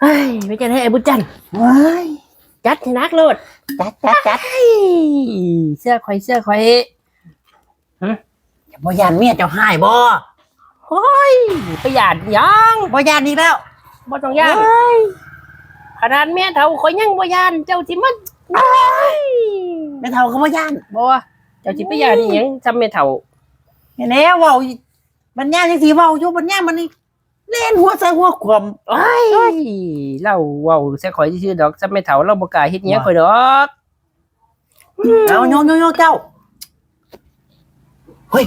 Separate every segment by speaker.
Speaker 1: เฮ้ยไม่จะได้ไอ้บุญจันทร์
Speaker 2: ว้าย
Speaker 1: จัดให้นักโลด
Speaker 2: จัดจัดจัด
Speaker 1: เฮ้ยเสื้อข่อยเสื้อข่อย
Speaker 2: บ่ยานเมียเจ้าหายบ่
Speaker 1: โอ้ยประหยัดยัง
Speaker 2: บ่ยานอีกแล้ว
Speaker 1: บ่ต้องย่านขนาดแม่เฒ่าข่อยยังบ่ย่านเจ้าสิมัน
Speaker 2: แม่เฒ่าก็บ่ยาน
Speaker 1: บ่เจ้าสิไปย่านอีหยังจำแม่เฒ่า
Speaker 2: แน่ๆเว้าบัญญาจังสิเว้าอยู่บัญญามันนี่ เล่นหัวใส่หัวขวม
Speaker 1: โอ้ยเราเว้าใส่ข่อยซื่อๆดอกจำแม่เฒ่าเราบ่กล้าเฮ็ดหยังข่อยดอก
Speaker 2: เอาโยโยโยเจ้า เฮ้ย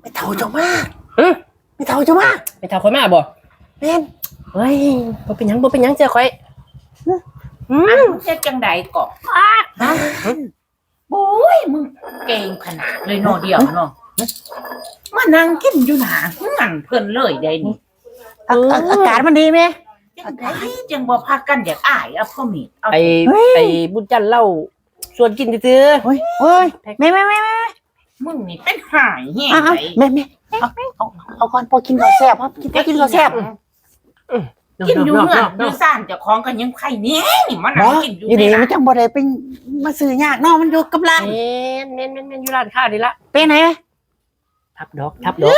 Speaker 2: แม่เฒ่าเจ้ามา
Speaker 1: หึ
Speaker 2: แม่เฒ่าเจ้ามา
Speaker 1: แม่เฒ่าข่อยมาบ่
Speaker 2: แม่น
Speaker 1: เฮ้ยบ่เป็นหยังบ่เป็นหยังเสื้อข่อยอื
Speaker 3: อัน
Speaker 1: ม
Speaker 3: มึงเช็ดจังใดก่อน
Speaker 2: ฮะ
Speaker 3: โอ้ยมึงเก่งขนาดเลยเนาะเดียวเนาะ มานั่งกินอยู่หนาเพื่อนเพิ่นเลยได้นี่
Speaker 2: อาอาอากาศมันดีไหม
Speaker 3: จังไดจังบ่พากันอยากอายเอาพ่อมีดเอา
Speaker 1: ไอ้
Speaker 2: เฮ้ย
Speaker 1: ไอ้บุญจันทร์เล่าชวนกินซื่อ
Speaker 2: เฮ้ยเฮ้ยแม่แม่แม่แม่
Speaker 3: มึงนี่เป็นหายแห้ง
Speaker 2: เอาเอา
Speaker 3: ไป
Speaker 2: แม่แม่เอาเอาเอาก่อนพอกินข้าวแซ่บครับกินพอกินข้าวแซ่บ
Speaker 1: ๆ
Speaker 3: กินอยู่
Speaker 1: เนาะ
Speaker 3: เฮือน
Speaker 1: เนาะ
Speaker 3: อยู่
Speaker 1: เนาะ
Speaker 3: ซ่านเจ้าของกันยังไข่แหน่นี่มา
Speaker 2: บ
Speaker 3: นั่
Speaker 2: อง
Speaker 3: กินอยู่
Speaker 2: อยู่ดี
Speaker 3: ใน
Speaker 2: มันจังบ่ได้เป็นมาซื้อยากเนาะมันอยู่กับร้าน
Speaker 1: แม่นแม่นแม่นแม่นอยู่ร้านค้านี่ละ
Speaker 2: เป็นไหน
Speaker 1: ทับดอกทับดอก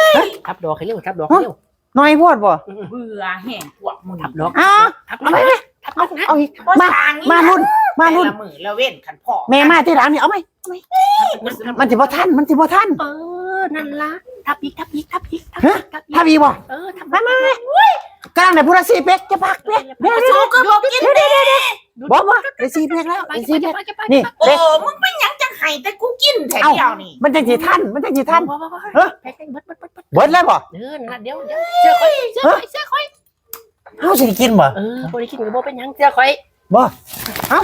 Speaker 1: ทับดอกให้เร็วทับดอกให้เร็ว
Speaker 2: น้อยโพดบ่
Speaker 3: เบื่อแห้งพวกมึง
Speaker 1: ทับดอก
Speaker 2: อ้าว
Speaker 1: ทับด
Speaker 2: เอา
Speaker 1: อก
Speaker 2: ไปไป
Speaker 1: ทับดอกนะ
Speaker 2: เอาอีก
Speaker 3: บ่
Speaker 2: มา
Speaker 3: สร้างอี
Speaker 2: มารุ่น มา
Speaker 3: แต่
Speaker 2: รุ่น
Speaker 3: ละมือละเว้นขันพ่อ
Speaker 2: แม่มาที่ร้านนี่เอาไหมมันสิบ่ทันมันสิบ่ทัน
Speaker 1: เออนั่นละทับอีกทับอีกทับอีกทับ
Speaker 2: ฮะ
Speaker 1: ทับอีก
Speaker 2: ถ้ามีบ่
Speaker 1: เออทับ
Speaker 2: มามามา กำลังได้พุทธสีเป็กจะพักเป็กเดี๋ยว
Speaker 3: สู้
Speaker 2: เดี๋ยว
Speaker 3: ก็บอกกินดิ
Speaker 2: บ่บ่ได้สีเป็กแล้ว
Speaker 1: ไป
Speaker 2: ได้
Speaker 1: ไป
Speaker 2: สี
Speaker 1: ไป
Speaker 2: เป็ก
Speaker 1: ไปไป
Speaker 2: นี่
Speaker 3: โอ้
Speaker 2: เด็ก
Speaker 3: มึงเป็นหยัง จังไห้แต่กูกินแถวเดียวนี่
Speaker 2: มันจังสิทันมันจังสิทัน
Speaker 1: เออไปไปเบิดเบิดเบิดเบิด
Speaker 2: เบิดแล้วบ่
Speaker 1: เออนั่นละเดี๋ยวเดี๋ยวเสื้อข่อยเสื้อข่อยเสื้อข่อย
Speaker 2: เฮาสิกินบ่
Speaker 1: เออบ่ได้กินกับบ่เป็นหยังเสื้อข่อย
Speaker 2: บ่
Speaker 3: ฮั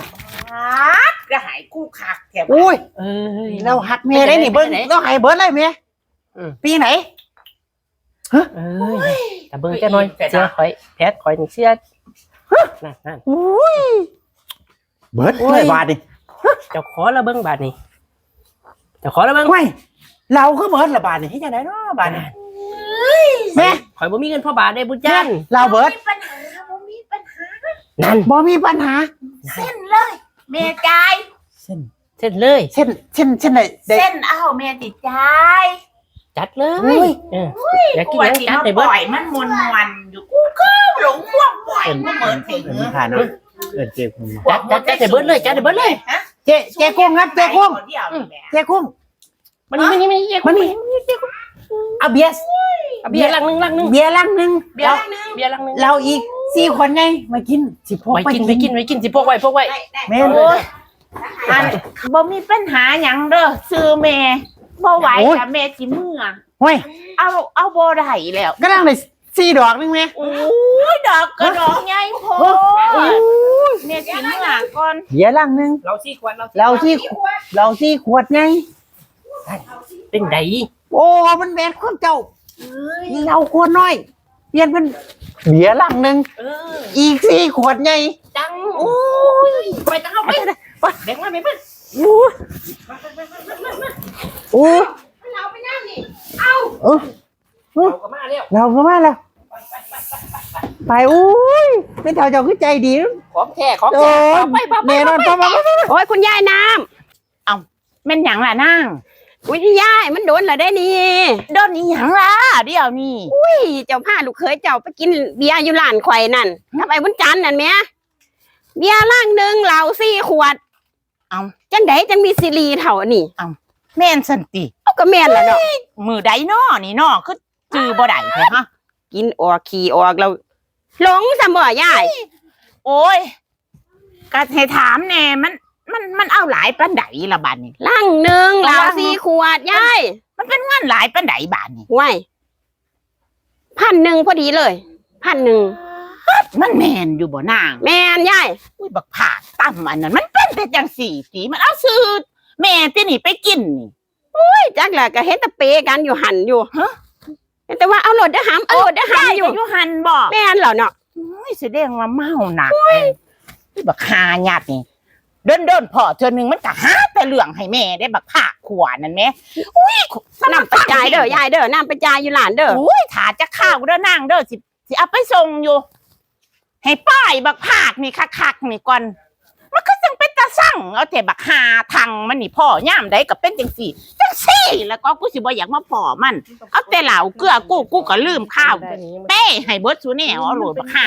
Speaker 3: กกระหายกูคักแถว
Speaker 2: อุ้ย
Speaker 1: เออ
Speaker 2: เราหักเมียได้นี่เบิ่งเราให้เบิดเลยเมีย
Speaker 1: อืม
Speaker 2: ปีไหน
Speaker 1: เออแต่เบิ่งจะหน่อยเสื้อข่อยแพทข่อยนี่เสื้อนั่นนั่น
Speaker 2: อุ้ยเบิดเลยบาทนี่
Speaker 1: เจ้าขอละเบิ่งบาดนี้เจ้าขอละเบิ่ง
Speaker 2: ไม่เราก็เบิดละบาทนี่เฮ็ดจังไดเนาะบาทนี่แม่
Speaker 1: ข่อยบ่มีเงินพ่อบาทได้บุญจันทร์
Speaker 2: เราเบิด
Speaker 3: มีปัญหาบ่มีปัญหา
Speaker 1: นั่น
Speaker 2: บ่มีปัญหา
Speaker 3: เส้นเลยแม่จ่าย
Speaker 2: เส้น
Speaker 1: เสร็จเลย
Speaker 2: เส้นเส้นเส้นไหนได้
Speaker 3: เส้นเอาแม่ติดจ่าย
Speaker 1: จัดเล
Speaker 2: อุ้
Speaker 1: ย
Speaker 2: ย
Speaker 1: เอออยากกิน
Speaker 3: กู
Speaker 1: หยัง
Speaker 3: สิ
Speaker 1: จัด
Speaker 3: มา
Speaker 1: ให้
Speaker 3: ป
Speaker 1: เบิด
Speaker 3: ล่อยมันมวนวันๆอยู่กูก็หลงม่วงปล่อยมันเหมือนถึง
Speaker 2: เออมีผ่านเนาะเออเจ๊กุ้ง
Speaker 1: จัดจัดจัดให้เบิดเลยจัดให้เบิดเลย
Speaker 3: ฮะ
Speaker 2: เจ๊เจ๊กุ้งครับเจ๊กุ้ง
Speaker 3: เดียวนี่แม่
Speaker 2: เจ๊กุ้ง
Speaker 1: มันนี่มันนี่มันนี่
Speaker 2: มันนี่เอาเบียร์
Speaker 1: เอาเบียร์ลังหนึงลังหนึง
Speaker 2: เบียร์ลังหนึง
Speaker 3: เดี๋ยวนึง
Speaker 1: เบียร์ลังหนึง
Speaker 2: เราอีกสี่คนไงมากินสิพก
Speaker 1: ไว้กินไว้กินไว้กินสิพวกไว้พวกไว้
Speaker 3: ได้ได้
Speaker 2: แม่น
Speaker 3: โอ้ยอันบ่มีปัญหาหยังเด้อซื้อแม่บ่ไหวจ้ะแม่สิเมื่อ
Speaker 2: เฮ้ย
Speaker 3: เอาเอาบ่ได้แล้ว
Speaker 2: ก็นั่งได้สี่ดอกนึงไหม
Speaker 3: โอ้ยดอกกระดอกใหญ่โพ
Speaker 2: โอ้
Speaker 3: ด
Speaker 2: ย
Speaker 3: แม่สิเมื่อ ก่อน
Speaker 2: เบียร์ลังหนึง
Speaker 1: เราสี่ขวดเรา
Speaker 2: เราที่ เราที่ขวดไง
Speaker 1: เป็นได
Speaker 2: โอ้ มันแบนคนเจ้าเราขวดน้อย เปลี่ยนเป็นเบียร์ลังหนึ่ง
Speaker 1: เออ
Speaker 2: อีกสี่ขวดไง
Speaker 1: จังโอ้ยไปจังเอาไปแบ่งมาไปเพิ่น
Speaker 2: โอ้ยโอ้ย
Speaker 3: เราไปนั่งนี่
Speaker 2: เออ
Speaker 1: เราก็มาแล้ว
Speaker 2: เราก็มาแล้ว ไปโอ้ยเป็นเท่าเจ้าคือใจดี
Speaker 1: ของแท้ของ
Speaker 2: โอ้
Speaker 1: แท้
Speaker 2: ย
Speaker 1: เอาไปไปไป
Speaker 2: แน่นอนป้าป้าป้า
Speaker 4: โอ้ยคุณยายน้
Speaker 3: แม่นหยังล่ะนางำ
Speaker 4: อุ้ยยายมันโดนละได้นี่
Speaker 3: โดนอีหยังล่ะเดี๋ยวนี้
Speaker 4: อุ้ยเจ้าพาลูกเคยเจ้าไปกินเบียร์อยู่ร้านข่อยนั่นทำไมบุญจันทร์นั่นแหม่เบียร์ล่างหนึ่งเหล้าสี่ขวด
Speaker 3: เอา
Speaker 4: จังไดจังมีซีรีเท่านี่
Speaker 3: แม่นสันติ
Speaker 4: เอาก็แม่นละเนาะ
Speaker 3: มือใดน้อนี่น้อคือจือบ่ได้แท้ฮะ
Speaker 4: กินออกขี่ออกเรา หลงสมอยาย
Speaker 3: โอ้ยก็ให้ถามแน่มัน มันมันเอาหลายปานใดละบาดนี้
Speaker 4: ล่างหนึ่งเหล้าสี่ขวดยาย
Speaker 3: มันเป็นงานหลายปานใดบาดนี้
Speaker 4: ไว้พันหนึ่งพอดีเลยพันหนึ่ง
Speaker 3: มันแม่นอยู่บ่นาง
Speaker 4: แม่นยาย
Speaker 3: อุ้ยบักผาดตั้มอันนั้น มันเป็นแต่จังสี่สีมันเอาซื้อแม่ที่นี่ไปกินนี่
Speaker 4: เฮ้ยจักแหละก็เห็นแตะเปกันอยู่หันอยู่
Speaker 3: ฮะ
Speaker 4: แต่ว่าเอาโหลดได้หามเอาโหลดได้หามอยู่
Speaker 3: อยู่หันบ่
Speaker 4: แม่นเหรอเนาะ
Speaker 3: อุ้ยแสดงว่าเมาหนักอุ้ยบักหาญาตินี่เดินเดินๆพอเธอหนึ่งมันก็หาแต่เรื่องให้แม่ได้บักผาขวานั่นแหม่อุ้ย
Speaker 4: น้ำไปจ่ายเด้อยายเด้อน้ำไปจ่ายอยู่หลานเด้อ
Speaker 3: อุ้ยถาจะข้าวเด้อนางเด้อสิสิเอาไปส่งอยู่ ให้ป้ายบักผากนี่คักๆนี่ก่อนมันก็จังเป็นตา สั่งเอาแต่บักหาทางมันนี่พ่อย่ามใดก็เป็นจังสี่จังสี่แล้วก็กูสิบ่อยากมาพ่อมัน เอาแต่เหล่าเกลือกูกูก็ลืมข้าวเป้ให้เบิดซูแน่เอาโหลดบักหา